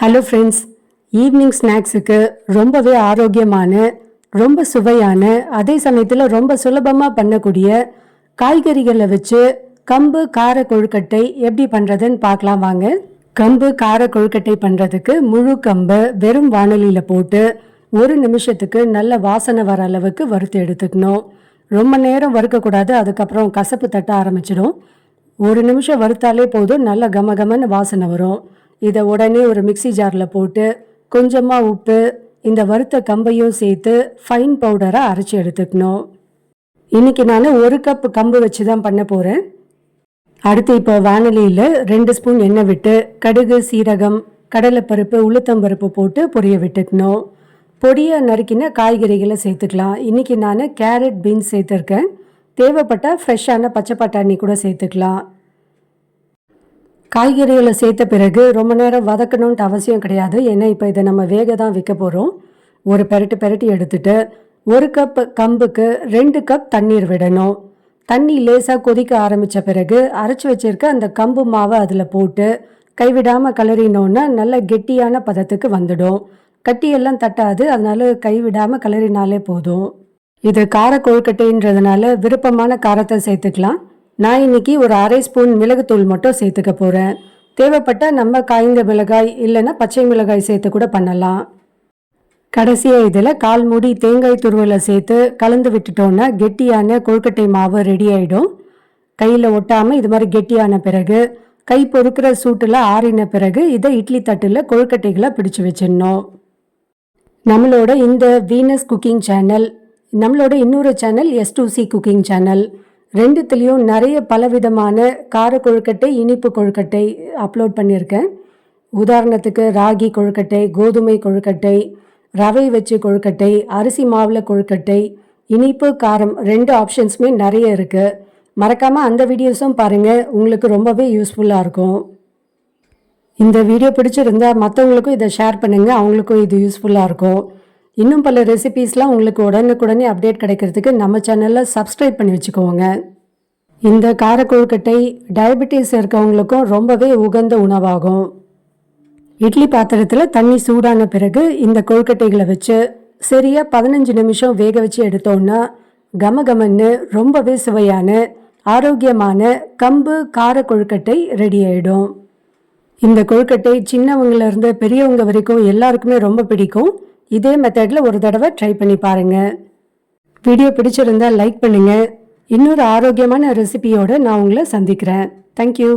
Hello friends evening ஸ்நாக்ஸுக்கு ரொம்பவே ஆரோக்கியமான ரொம்ப சுவையான அதே சமயத்தில் ரொம்ப சுலபமாக பண்ணக்கூடிய காய்கறிகளை வச்சு கம்பு கார கொழுக்கட்டை எப்படி பண்ணுறதுன்னு பார்க்கலாம் வாங்க. கம்பு கார கொழுக்கட்டை பண்ணுறதுக்கு முழு கம்பை வெறும் வானலியில் போட்டு ஒரு நிமிஷத்துக்கு நல்ல வாசனை வர அளவுக்கு வறுத்து எடுத்துக்கணும். ரொம்ப நேரம் வறுக்கக்கூடாது அதுக்கப்புறம் கசப்பு தட்ட ஆரம்பிச்சிடும். ஒரு நிமிஷம் வறுத்தாலே போதும் நல்ல கம கமன்னு வாசனை வரும். இதை உடனே ஒரு மிக்ஸி ஜாரில் போட்டு கொஞ்சமாக உப்பு இந்த வறுத்த கம்பையும் சேர்த்து ஃபைன் பவுடராக அரைச்சி எடுத்துக்கணும். இன்னைக்கு நான் ஒரு கப் கம்பு வச்சு தான் பண்ண போகிறேன் அடுத்து இப்போ வானலியில் ரெண்டு ஸ்பூன் எண்ணெய் விட்டு கடுகு சீரகம் கடலைப்பருப்பு உளுத்தம்பருப்பு போட்டு பொரிய விட்டுக்கணும். பொடியை நறுக்கின காய்கறிகளை சேர்த்துக்கலாம். இன்றைக்கி நான் கேரட் பீன்ஸ் சேர்த்துருக்கேன். தேவைப்பட்டால் ஃப்ரெஷ்ஷான பச்சை பட்டாணி கூட சேர்த்துக்கலாம். காய்கறிகளை சேர்த்த பிறகு ரொம்ப நேரம் வதக்கணுன்ட்டு அவசியம் கிடையாது. ஏன்னா இப்போ இதை நம்ம வேக தான் விற்க போகிறோம் ஒரு பெரட்டு பெரட்டி எடுத்துட்டு ஒரு கப் கம்புக்கு ரெண்டு கப் தண்ணீர் விடணும். தண்ணி லேசாக கொதிக்க ஆரம்பித்த பிறகு அரைச்சி வச்சிருக்க அந்த கம்பு மாவை அதில் போட்டு கைவிடாமல் கலரினோன்னா நல்ல கெட்டியான பதத்துக்கு வந்துடும். கட்டியெல்லாம் தட்டாது அதனால கைவிடாமல் கலரினாலே போதும். இது கார கொழுக்கட்டைன்றதுனால விருப்பமான காரத்தை சேர்த்துக்கலாம். நான் இன்னைக்கு ஒரு அரை ஸ்பூன் மிளகுத்தூள் மட்டும் சேர்த்துக்க போகிறேன் தேவைப்பட்டால் நம்ம காய்ந்த மிளகாய் இல்லைன்னா பச்சை மிளகாய் சேர்த்து கூட பண்ணலாம். கடைசியாக இதில் கால் மூடி தேங்காய் துருவலை சேர்த்து கலந்து விட்டுட்டோன்னா கெட்டியான கொழுக்கட்டை மாவு ரெடி ஆகிடும் கையில் ஒட்டாமல் இது மாதிரி கெட்டியான பிறகு கை பொறுக்கிற சூட்டில் ஆறின பிறகு இதை இட்லி தட்டில் கொழுக்கட்டைகளை பிடிச்சு வச்சிடணும். நம்மளோட இந்த வீனஸ் குக்கிங் சேனல் நம்மளோட இன்னொரு channel S two C cooking channel ரெண்டுத்துலேயும் நிறைய பலவிதமான கார கொழுக்கட்டை இனிப்பு கொழுக்கட்டை அப்லோட் பண்ணியிருக்கேன். உதாரணத்துக்கு ராகி கொழுக்கட்டை கோதுமை கொழுக்கட்டை ரவை வச்சு கொழுக்கட்டை அரிசி மாவில் கொழுக்கட்டை இனிப்பு காரம் ரெண்டு ஆப்ஷன்ஸுமே நிறைய இருக்குது மறக்காமல் அந்த வீடியோஸும் பாருங்கள் உங்களுக்கு ரொம்பவே யூஸ்ஃபுல்லாக இருக்கும். இந்த வீடியோ பிடிச்சிருந்தா மற்றவங்களுக்கும் இதை ஷேர் பண்ணுங்கள் அவங்களுக்கும் இது யூஸ்ஃபுல்லாக இருக்கும். இன்னும் பல ரெசிபீஸ்லாம் உங்களுக்கு உடனுக்குடனே அப்டேட் கிடைக்கிறதுக்கு நம்ம சேனலில் சப்ஸ்கிரைப் பண்ணி வச்சுக்கோங்க. இந்த கார கொழுக்கட்டை டயபெட்டிஸ் இருக்கவங்களுக்கும் ரொம்பவே உகந்த உணவாகும். இட்லி பாத்திரத்தில் தண்ணி சூடான பிறகு இந்த கொழுக்கட்டைகளை வச்சு சரியா பதினஞ்சு நிமிஷம் வேக வச்சு எடுத்தோம்னா கமகமன்னு ரொம்பவே சுவையான ஆரோக்கியமான கம்பு கார கொழுக்கட்டை ரெடி ஆகிடும் இந்த கொழுக்கட்டை சின்னவங்கலேருந்து பெரியவங்க வரைக்கும் எல்லாருக்குமே ரொம்ப பிடிக்கும். இதே மெத்தடில் ஒரு தடவை ட்ரை பண்ணி பாருங்கள் வீடியோ பிடிச்சிருந்தா லைக் பண்ணுங்கள் இன்னொரு ஆரோக்கியமான ரெசிபியோடு நான் உங்களை சந்திக்கிறேன். தேங்க்யூ